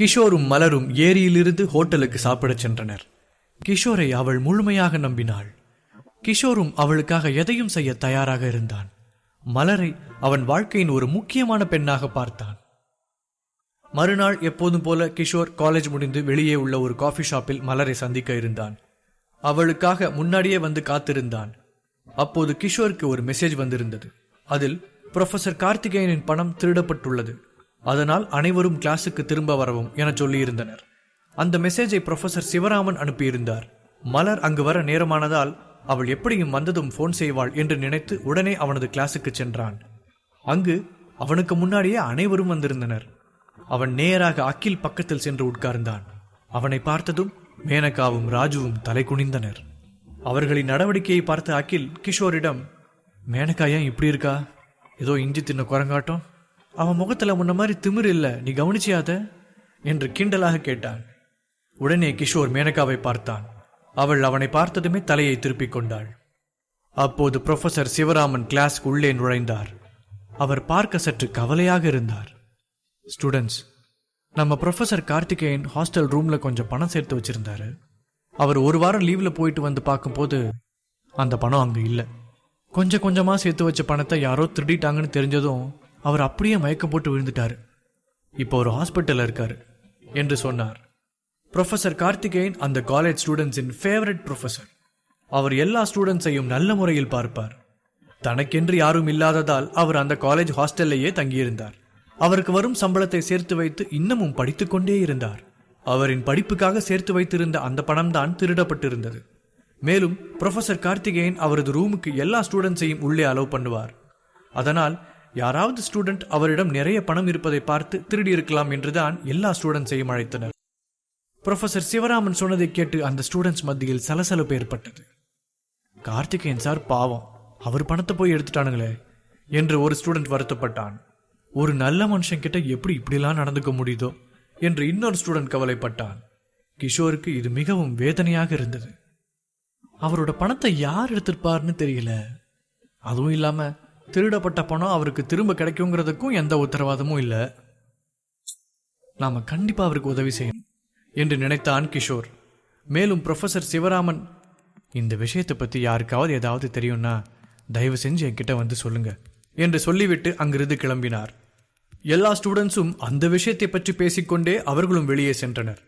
கிஷோரும் மலரும் ஏரியிலிருந்து ஹோட்டலுக்கு சாப்பிடச் சென்றனர். கிஷோரை அவள் முழுமையாக நம்பினாள். கிஷோரும் அவளுக்காக எதையும் செய்ய தயாராக இருந்தான். மலரை அவன் வாழ்க்கையின் ஒரு முக்கியமான பெண்ணாக பார்த்தான். மறுநாள் எப்போதும் போல கிஷோர் காலேஜ் முடிந்து வெளியே உள்ள ஒரு காஃபி ஷாப்பில் மலரை சந்திக்க இருந்தான். அவளுக்காக முன்னாடியே வந்து காத்திருந்தான். அப்போது கிஷோருக்கு ஒரு மெசேஜ் வந்திருந்தது. அதில் ப்ரொஃபசர் கார்த்திகேயனின் பணம் திருடப்பட்டுள்ளது. அதனால் அனைவரும் கிளாஸுக்கு திரும்ப வரவும் என சொல்லியிருந்தனர். அந்த மெசேஜை ப்ரொஃபசர் சிவராமன் அனுப்பியிருந்தார். மலர் அங்கு வர நேரமானதால் அவள் எப்படியும் வந்ததும் ஃபோன் செய்வாள் என்று நினைத்து உடனே அவனது கிளாஸுக்கு சென்றான். அங்கு அவனுக்கு முன்னாடியே அனைவரும் வந்திருந்தனர். அவன் நேராக அக்கில் பக்கத்தில் சென்று உட்கார்ந்தான். அவனை பார்த்ததும் மேனகாவும் ராஜுவும் தலை குனிந்தனர். அவர்களின் நடவடிக்கையை பார்த்த அகில் கிஷோரிடம் மேனகா ஏன் இப்படி இருக்கா? ஏதோ இஞ்சி தின்ன குரங்காட்டம்? அவன் முகத்துல முன்ன மாதிரி திமிரு இல்லை நீ கவனிச்சியாத? என்று கிண்டலாக கேட்டான். உடனே கிஷோர் மேனகாவை பார்த்தான். அவள் அவனை பார்த்ததுமே தலையை திருப்பிக் கொண்டாள். அப்போது புரொஃபசர் சிவராமன் கிளாஸ் உள்ளே நுழைந்தார். அவர் பார்க்க சற்று கவலையாக இருந்தார். ஸ்டூடெண்ட்ஸ் நம்ம ப்ரொஃபசர் கார்த்திகேயன் ஹாஸ்டல் ரூம்ல கொஞ்சம் பணம் சேர்த்து வச்சிருந்தாரு. அவர் ஒரு வாரம் லீவில் போயிட்டு வந்து பார்க்கும்போது அந்த பணம் அங்கே இல்லை. கொஞ்சம் கொஞ்சமாக சேர்த்து வச்ச பணத்தை யாரோ திருடிட்டாங்கன்னு தெரிஞ்சதும் அவர் அப்படியே மயக்கம் போட்டு விழுந்துட்டார். இப்போ ஒரு ஹாஸ்பிட்டலில் இருக்கார் என்று சொன்னார். ப்ரொஃபசர் கார்த்திகேயன் அந்த காலேஜ் ஸ்டூடெண்ட்ஸின் ஃபேவரட் ப்ரொஃபசர் அவர் எல்லா ஸ்டூடெண்ட்ஸையும் நல்ல முறையில் பார்ப்பார். தனக்கென்று யாரும் இல்லாததால் அவர் அந்த காலேஜ் ஹாஸ்டல்லையே தங்கியிருந்தார். அவருக்கு வரும் சம்பளத்தை சேர்த்து வைத்து இன்னமும் படித்துக்கொண்டே இருந்தார். அவரின் படிப்புக்காக சேர்த்து வைத்திருந்த அந்த பணம்தான் திருடப்பட்டிருந்தது. மேலும் ப்ரொஃபசர் கார்த்திகேயன் அவரது ரூமுக்கு எல்லா ஸ்டூடெண்ட்ஸையும் உள்ளே அலோவ் பண்ணுவார். அதனால் யாராவது ஸ்டூடெண்ட் அவரிடம் நிறைய பணம் இருப்பதை பார்த்து திருடி இருக்கலாம் என்றுதான் எல்லா ஸ்டூடெண்ட்ஸையும் அழைத்தனர். ப்ரொஃபசர் சிவராமன் சொன்னதை கேட்டு அந்த ஸ்டூடெண்ட்ஸ் மத்தியில் சலசலப்பு ஏற்பட்டது. கார்த்திகேயன் சார் பாவம் அவர் பணத்தை போய் எடுத்துட்டானுங்களே என்று ஒரு ஸ்டூடெண்ட் வருத்தப்பட்டான். ஒரு நல்ல மனுஷன் கிட்ட எப்படி இப்படிலாம் நடந்துக்க முடியுதோ? என்று இன்னொரு ஸ்டூடெண்ட் கவலைப்பட்டான். கிஷோருக்கு இது மிகவும் வேதனையாக இருந்தது. அவரோட பணத்தை யார் எடுத்திருப்பார்னு தெரியல. அதுவும் இல்லாம திருடப்பட்ட பணம் அவருக்கு திரும்ப கிடைக்குங்கிறதுக்கும் எந்த உத்தரவாதமும் இல்லை. நாம கண்டிப்பா அவருக்கு உதவி செய்யணும் என்று நினைத்தான் கிஷோர். மேலும் ப்ரொஃபசர் சிவராமன் இந்த விஷயத்தை பத்தி யாருக்காவது ஏதாவது தெரியும்னா தயவு செஞ்சு என்கிட்ட வந்து சொல்லுங்க என்று சொல்லிவிட்டு அங்கிருந்து கிளம்பினார். எல்லா ஸ்டூடெண்ட்ஸும் அந்த விஷயத்தை பற்றி பேசிக்கொண்டே அவர்களும் வெளியே சென்றனர்.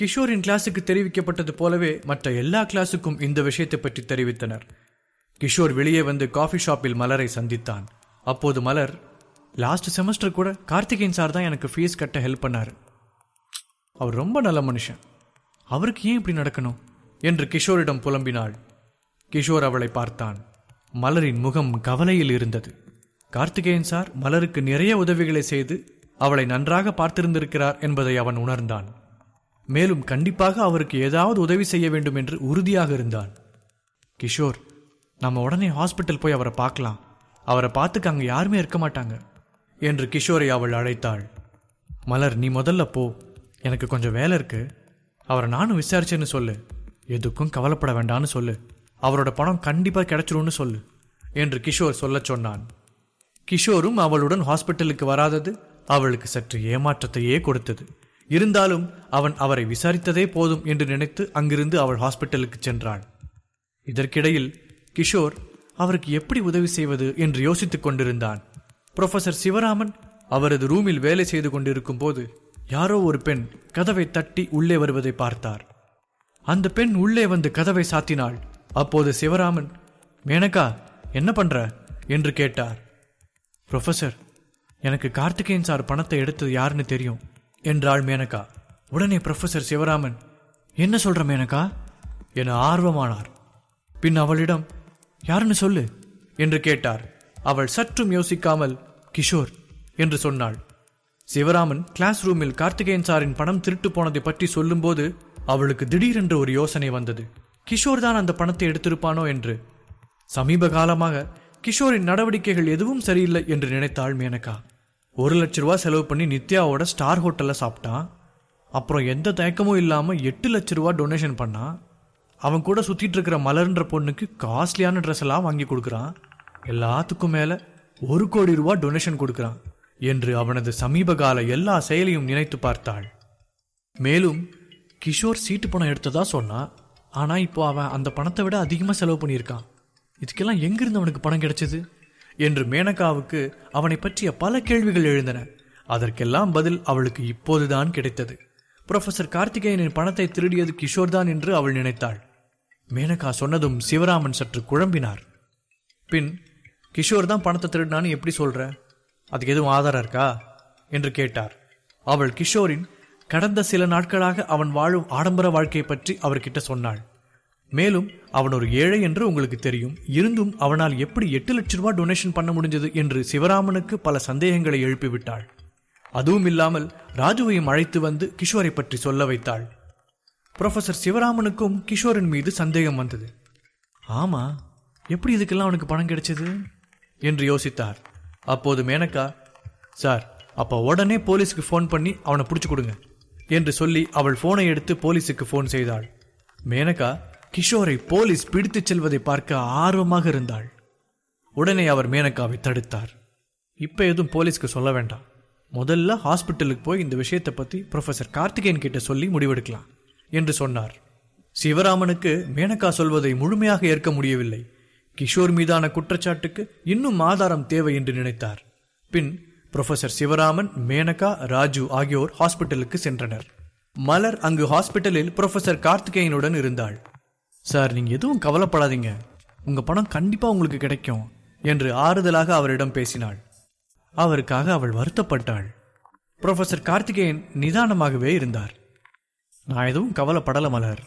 கிஷோரின் கிளாஸுக்கு தெரிவிக்கப்பட்டது போலவே மற்ற எல்லா கிளாஸுக்கும் இந்த விஷயத்தை பற்றி தெரிவித்தனர். கிஷோர் வெளியே வந்து காஃபி ஷாப்பில் மலரை சந்தித்தான். அப்போது மலர் லாஸ்ட் செமஸ்டர் கூட கார்த்திகேயன் சார் தான் எனக்கு ஃபீஸ் கட்ட ஹெல்ப் பண்ணார். அவர் ரொம்ப நல்ல மனுஷன். அவருக்கு ஏன் இப்படி நடக்கணும்? என்று கிஷோரிடம் புலம்பினாள். கிஷோர் அவளை பார்த்தான். மலரின் முகம் கவலையில் இருந்தது. கார்த்திகேயன் சார் மலருக்கு நிறைய உதவிகளை செய்து அவளை நன்றாக பார்த்திருந்திருக்கிறார் என்பதை அவன் உணர்ந்தான். மேலும் கண்டிப்பாக அவருக்கு ஏதாவது உதவி செய்ய வேண்டும் என்று உறுதியாக இருந்தான். கிஷோர் நம்ம உடனே ஹாஸ்பிட்டல் போய் அவரை பார்க்கலாம். அவரை பார்த்துக்க அங்கே யாருமே இருக்க மாட்டாங்க என்று கிஷோரை அவள் அழைத்தாள். மலர் நீ முதல்ல போ. எனக்கு கொஞ்சம் வேலை இருக்கு. அவரை நானும் விசாரிச்சேன்னு சொல்லு. எதுக்கும் கவலைப்பட வேண்டான்னு சொல்லு. அவரோட பணம் கண்டிப்பாக கிடைச்சிரும்னு சொல்லு என்று கிஷோர் சொல்லச் சொன்னான். கிஷோரும் அவளுடன் ஹாஸ்பிட்டலுக்கு வராதது அவளுக்கு சற்று ஏமாற்றத்தையே கொடுத்தது. இருந்தாலும் அவன் அவரை விசாரித்ததே போதும் என்று நினைத்து அங்கிருந்து அவள் ஹாஸ்பிட்டலுக்கு சென்றாள். இதற்கிடையில் கிஷோர் அவருக்கு எப்படி உதவி செய்வது? என்று யோசித்துக் கொண்டிருந்தான். புரொஃபசர் சிவராமன் அவரது ரூமில் வேலை செய்து கொண்டிருக்கும் போது யாரோ ஒரு பெண் கதவை தட்டி உள்ளே வருவதை பார்த்தார். அந்த பெண் உள்ளே வந்து கதவை சாத்தினாள். அப்போது சிவராமன் மேனகா என்ன பண்ற? என்று கேட்டார். ப்ரொஃபசர் எனக்கு கார்த்திகேயன் சார் பணத்தை எடுத்தது யாருன்னு தெரியும். என்றாள் மேனகா. உடனே ப்ரொஃபஸர் சிவராமன் என்ன சொல்ற மேனகா? என ஆர்வமானார். பின் அவளிடம் யாருன்னு சொல்லு? என்று கேட்டார். அவள் சற்றும் யோசிக்காமல் கிஷோர் என்று சொன்னாள். சிவராமன் கிளாஸ் ரூமில் கார்த்திகேயன் சாரின் பணம் திருட்டு போனதை பற்றி சொல்லும்போது அவளுக்கு திடீரென்று ஒரு யோசனை வந்தது. கிஷோர் தான் அந்த பணத்தை எடுத்திருப்பானோ? என்று. சமீப காலமாக கிஷோரின் நடவடிக்கைகள் எதுவும் சரியில்லை என்று நினைத்தாள் மேனகா. ஒரு லட்ச ரூபா செலவு பண்ணி நித்யாவோட ஸ்டார் ஹோட்டலில் சாப்பிட்டான் அப்புறம் எந்த தயக்கமும் இல்லாமல் எட்டு லட்ச ரூபா டொனேஷன் பண்ணான் அவன் கூட சுற்றிட்டு இருக்கிற மலர்ன்ற பொண்ணுக்கு காஸ்ட்லியான ட்ரெஸ் எல்லாம் வாங்கி கொடுக்குறான். எல்லாத்துக்கும் மேலே ஒரு கோடி ரூபா டொனேஷன் கொடுக்குறான் என்று அவனது சமீபகால எல்லா செயலையும் நினைத்து பார்த்தாள். மேலும் கிஷோர் சீட்டு பணம் எடுத்ததா சொன்னான் ஆனால் இப்போ அவன் அந்த பணத்தை விட அதிகமாக செலவு பண்ணியிருக்கான். இதுக்கெல்லாம் எங்கிருந்து அவனுக்கு பணம் கிடைச்சது? என்று மேனகாவுக்கு அவனை பற்றிய பல கேள்விகள் எழுந்தன. அதற்கெல்லாம் பதில் அவளுக்கு இப்போதுதான் கிடைத்தது. புரொஃபசர் கார்த்திகேயனின் பணத்தை திருடியது கிஷோர்தான் என்று அவள் நினைத்தாள். மேனகா சொன்னதும் சிவராமன் சற்று குழம்பினார். பின் கிஷோர் தான் பணத்தை திருடினான்னு எப்படி சொல்ற? அதுக்கு எதுவும் ஆதாரம் இருக்கா? என்று கேட்டார். அவள் கிஷோரின் கடந்த சில நாட்களாக அவன் வாழும் ஆடம்பர வாழ்க்கையை பற்றி அவர்கிட்ட சொன்னாள். மேலும் அவன் ஒரு ஏழை என்று உங்களுக்கு தெரியும். இருந்தும் அவனால் எப்படி எட்டு லட்ச ரூபாய் டொனேஷன் பண்ண முடிஞ்சது என்று சிவராமனுக்கு பல சந்தேகங்களை எழுப்பிவிட்டாள். அதுவும் இல்லாமல் ராஜுவையும் அழைத்து வந்து கிஷோரை பற்றி சொல்ல வைத்தாள். புரொஃபசர் சிவராமனுக்கும் கிஷோரின் மீது சந்தேகம் வந்தது. ஆமா எப்படி இதுக்கெல்லாம் அவனுக்கு பணம் கிடைச்சது? என்று யோசித்தார். அப்போது மேனக்கா சார் அப்ப உடனே போலீஸுக்கு ஃபோன் பண்ணி அவனை பிடிச்சு கொடுங்க என்று சொல்லி அவள் போனை எடுத்து போலீஸுக்கு ஃபோன் செய்தாள். மேனகா கிஷோரை போலீஸ் பிடித்துச் செல்வதை பார்க்க ஆர்வமாக இருந்தாள். உடனே அவர் மேனகாவை தடுத்தார். இப்போ எதுவும் போலீஸ்க்கு சொல்ல வேண்டாம். முதல்ல ஹாஸ்பிட்டலுக்கு போய் இந்த விஷயத்தை பற்றி ப்ரொஃபஸர் கார்த்திகேயன் கிட்ட சொல்லி முடிவெடுக்கலாம் என்று சொன்னார். சிவராமனுக்கு மேனகா சொல்வதை முழுமையாக ஏற்க முடியவில்லை. கிஷோர் மீதான குற்றச்சாட்டுக்கு இன்னும் ஆதாரம் தேவை என்று நினைத்தார். பின் ப்ரொஃபசர் சிவராமன் மேனகா ராஜு ஆகியோர் ஹாஸ்பிட்டலுக்கு சென்றனர். மலர் அங்கு ஹாஸ்பிட்டலில் ப்ரொஃபசர் கார்த்திகேயனுடன் இருந்தாள். சார் நீங்கள் எதுவும் கவலைப்படாதீங்க. உங்கள் பணம் கண்டிப்பாக உங்களுக்கு கிடைக்கும் என்று ஆறுதலாக அவரிடம் பேசினாள். அவருக்காக அவள் வருத்தப்பட்டாள். ப்ரொஃபசர் கார்த்திகேயன் நிதானமாகவே இருந்தார். நான் எதுவும் கவலைப்படல மலர்.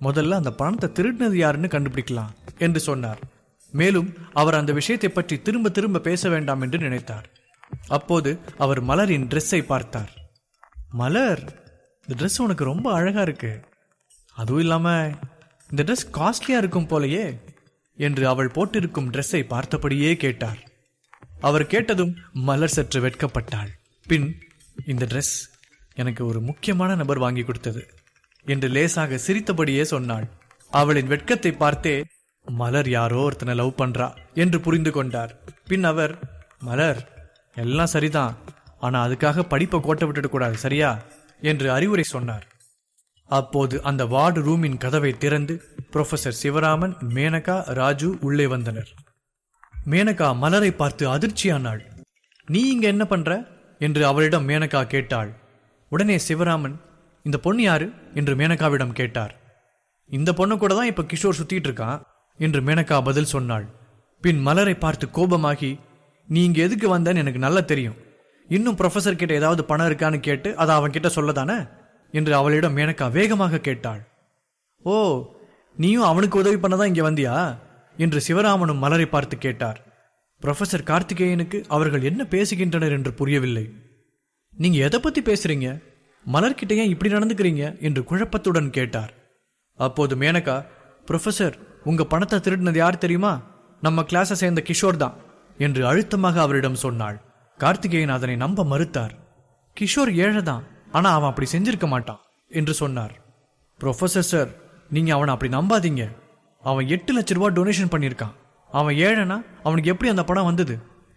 முதல்ல அந்த பணத்தை திருடினது யாருன்னு கண்டுபிடிக்கலாம் என்று சொன்னார். மேலும் அவர் அந்த விஷயத்தை பற்றி திரும்ப திரும்ப பேச வேண்டாம் என்று நினைத்தார். அப்போது அவர் மலரின் ட்ரெஸ்ஸை பார்த்தார். மலர் இந்த ட்ரெஸ் உனக்கு ரொம்ப அழகா இருக்கு. அதுவும் இல்லாம இந்த ட்ரெஸ் காஸ்ட்லியா இருக்கும் போலயே என்று அவள் போட்டிருக்கும் ட்ரெஸ்ஸை பார்த்தபடியே கேட்டார் அவர் கேட்டதும் மலர் சற்று வெட்கப்பட்டாள். பின் இந்த ட்ரெஸ் எனக்கு ஒரு முக்கியமான நபர் வாங்கி கொடுத்தது என்று லேசாக சிரித்தபடியே சொன்னாள். அவளின் வெட்கத்தை பார்த்தே மலர் யாரோ ஒருத்தனை லவ் பண்றா என்று புரிந்து கொண்டார். பின் அவர் மலர் எல்லாம் சரிதான். ஆனா அதுக்காக படிப்பை கோட்டை விட்டுடக் கூடாது சரியா? என்று அறிவுரை சொன்னார். அப்போது அந்த வார்டு ரூமின் கதவை திறந்து புரொஃபசர் சிவராமன் மேனகா ராஜு உள்ளே வந்தனர். மேனகா மலரை பார்த்து அதிர்ச்சியானாள். நீ இங்க என்ன பண்ற? என்று அவளிடம் மேனகா கேட்டாள். உடனே சிவராமன் இந்த பொண்ணு யாரு? என்று மேனகாவிடம் கேட்டார். இந்த பொண்ணு கூட தான் இப்ப கிஷோர் சுத்திட்டு இருக்கான் என்று மேனகா பதில் சொன்னாள். பின் மலரை பார்த்து கோபமாகி நீ இங்க எதுக்கு வந்தன்னு எனக்கு நல்லா தெரியும். இன்னும் ப்ரொஃபசர் கிட்ட ஏதாவது பணம் இருக்கான்னு கேட்டு அதை அவன் கிட்ட சொல்லதானே? என்று அவளிடம் மேனகா வேகமாக கேட்டாள். ஓ நீயும் அவனுக்கு உதவி பண்ணதான் இங்கே வந்தியா? என்று சிவராமனும் மலரை பார்த்து கேட்டார். புரொஃபசர் கார்த்திகேயனுக்கு அவர்கள் என்ன பேசுகின்றனர் என்று புரியவில்லை. நீங்க எதை பத்தி பேசுறீங்க? மலர்கிட்ட ஏன் இப்படி நடந்துக்கிறீங்க? என்று குழப்பத்துடன் கேட்டார். அப்போது மேனகா ப்ரொஃபஸர் உங்க பணத்தை திருடினது யார் தெரியுமா? நம்ம கிளாஸை சேர்ந்த கிஷோர் தான் என்று அழுத்தமாக அவரிடம் சொன்னாள். கார்த்திகேயன் அதனை நம்ப மறுத்தார். கிஷோர் ஏழைதான் ஆனா அவன் அப்படி செஞ்சிருக்க மாட்டான் என்று சொன்னார். ப்ரொஃபசர் சார் நீங்க அவனை அப்படி நம்பாதீங்க. அவன் எட்டு லட்ச ரூபாய் டொனேஷன் பண்ணியிருக்கான் அவன் ஏழைனா அவனுக்கு எப்படி அந்த பணம் வந்தது?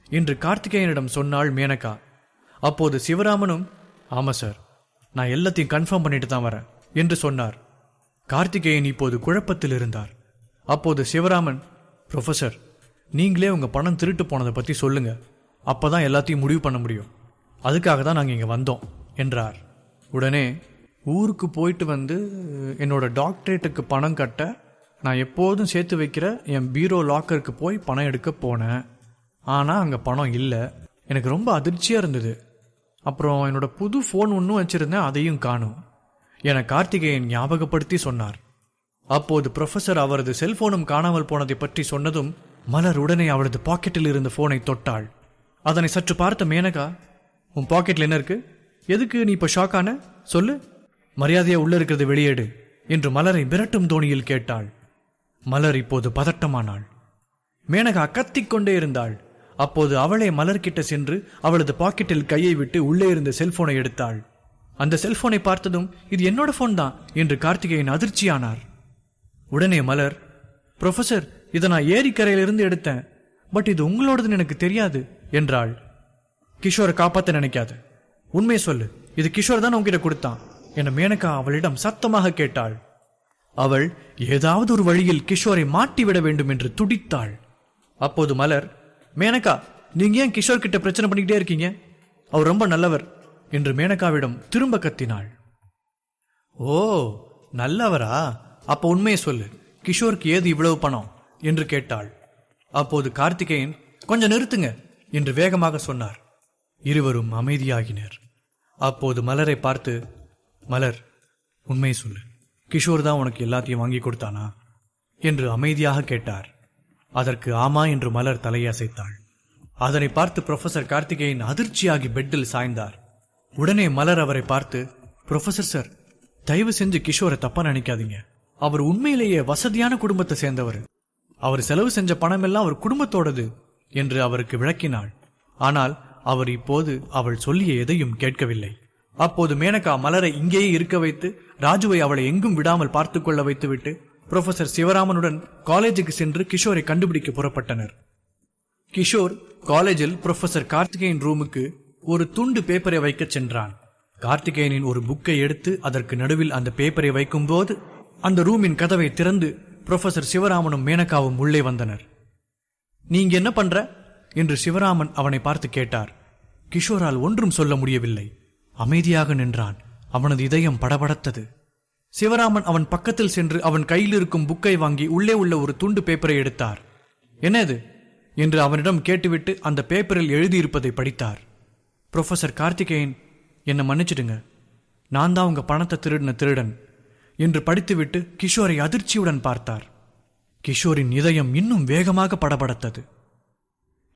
என்று கார்த்திகேயனிடம் சொன்னாள் மேனகா. அப்போது சிவராமனும் ஆமாம் சார் நான் எல்லாத்தையும் கன்ஃபார்ம் பண்ணிட்டு தான் வரேன் என்று சொன்னார். கார்த்திகேயன் இப்போது குழப்பத்தில் இருந்தார். அப்போது சிவராமன் ப்ரொஃபசர் நீங்களே உங்கள் பணம் திருட்டு போனதை பத்தி சொல்லுங்க. அப்பதான் எல்லாத்தையும் முடிவு பண்ண முடியும். அதுக்காக தான் நாங்கள் இங்கே வந்தோம். என்றார். உடனே ஊருக்கு போயிட்டு வந்து என்னோட டாக்டரேட்டுக்கு பணம் கட்ட நான் எப்போதும் சேர்த்து வைக்கிற என் பீரோ லாக்கருக்கு போய் பணம் எடுக்க போனேன். ஆனால் அங்கே பணம் இல்லை. எனக்கு ரொம்ப அதிர்ச்சியாக இருந்தது. அப்புறம் என்னோட புது ஃபோன் ஒன்றும் வச்சுருந்தேன் அதையும் காணும். என கார்த்திகேயன் ஞாபகப்படுத்தி சொன்னார். அப்போது ப்ரொஃபசர் அவரது செல்போனும் காணாமல் போனதை பற்றி சொன்னதும் மலர் உடனே அவளது பாக்கெட்டில் இருந்த போனை தொட்டாள். அதனை சற்று பார்த்த மேனகா உன் பாக்கெட்டில் என்ன இருக்கு? எதுக்கு நீ இப்ப ஷாக் ஆன? சொல்லு. மரியாதையா உள்ள இருக்கிறது வெளியேடு என்று மலரை மிரட்டும் தோணியில் கேட்டாள். மலர் இப்போது பதட்டமானாள். மேனகா கத்திக்கொண்டே இருந்தாள். அப்போது அவளே மலர்கிட்ட சென்று அவளது பாக்கெட்டில் கையை விட்டு உள்ளே இருந்த செல்போனை எடுத்தாள். அந்த செல்போனை பார்த்ததும் இது என்னோட போன் தான் என்று கார்த்திகேயன் அதிர்ச்சியானார். உடனே மலர் ப்ரொஃபசர் இதை நான் ஏரிக்கரையிலிருந்து எடுத்தேன். பட் இது உங்களோடதுன்னு எனக்கு தெரியாது என்றாள். கிஷோரை காப்பாற்ற நினைக்காது. உண்மை சொல்லு. இது கிஷோர் தான் உங்ககிட்ட கொடுத்தான். என மேனகா அவளிடம் சத்தமாக கேட்டாள். அவள் ஏதாவது ஒரு வழியில் கிஷோரை மாட்டிவிட வேண்டும் என்று துடித்தாள். அப்போது மலர் மேனகா நீங்க ஏன் கிஷோர் கிட்ட பிரச்சனை பண்ணிக்கிட்டே இருக்கீங்க? அவர் ரொம்ப நல்லவர் என்று மேனகாவிடம் திரும்ப கத்தினாள். ஓ நல்லவரா? அப்ப உண்மையை சொல்லு. கிஷோருக்கு ஏது இவ்வளவு பணம்? என்று கேட்டாள். அப்போது கார்த்திகேயன் கொஞ்சம் நிறுத்துங்க என்று வேகமாக சொன்னார். இருவரும் அமைதியாகினர். அப்போது மலரை பார்த்து மலர் உண்மையை சொல்லு. கிஷோர் தான் உனக்கு எல்லாத்தையும் வாங்கி கொடுத்தானா? என்று அமைதியாக கேட்டார். அதற்கு ஆமா என்று மலர் தலையசைத்தாள். அதனை பார்த்து ப்ரொஃபசர் கார்த்திகேயன் அதிர்ச்சியாகி பெட்டில் சாய்ந்தார். உடனே மலர் அவரை பார்த்து ப்ரொஃபசர் சார் தயவு செஞ்சு கிஷோரை தப்பா நினைக்காதீங்க. அவர் உண்மையிலேயே வசதியான குடும்பத்தை சேர்ந்தவர். அவர் செலவு செஞ்ச பணமெல்லாம் அவர் குடும்பத்தோடது என்று அவருக்கு விளக்கினாள். ஆனால் அவர் இப்போது அவள் சொல்லிய எதையும் கேட்கவில்லை. அப்போது மேனகா மலரை இங்கேயே இருக்க வைத்து ராஜுவை அவளை எங்கும் விடாமல் பார்த்து கொள்ள வைத்துவிட்டு புரொஃபசர் சிவராமனுடன் காலேஜுக்கு சென்று கிஷோரை கண்டுபிடிக்க புறப்பட்டனர். கிஷோர் காலேஜில் புரொஃபசர் கார்த்திகேயன் ரூமுக்கு ஒரு துண்டு பேப்பரை வைக்கச் சென்றான். கார்த்திகேயனின் ஒரு புக்கை எடுத்து அதற்கு நடுவில் அந்த பேப்பரை வைக்கும்போது அந்த ரூமின் கதவை திறந்து புரொஃபசர் சிவராமனும் மேனகாவும் உள்ளே வந்தனர். நீங்க என்ன பண்ற? என்று சிவராமன் அவனை பார்த்து கேட்டார். கிஷோரால் ஒன்றும் சொல்ல முடியவில்லை. அமைதியாக நின்றான். அவனது இதயம் படபடத்தது. சிவராமன் அவன் பக்கத்தில் சென்று அவன் கையில் இருக்கும் புக்கை வாங்கி உள்ளே உள்ள ஒரு துண்டு பேப்பரை எடுத்தார். என்னது? என்று அவனிடம் கேட்டுவிட்டு அந்த பேப்பரில் எழுதியிருப்பதை படித்தார். புரொஃபசர் கார்த்திகேயன் என்னை மன்னிச்சிடுங்க. நான் தான் உங்க பணத்தை திருடின திருடன் என்று படித்துவிட்டு கிஷோரை அதிர்ச்சியுடன் பார்த்தார். கிஷோரின் இதயம் இன்னும் வேகமாக படபடத்தது.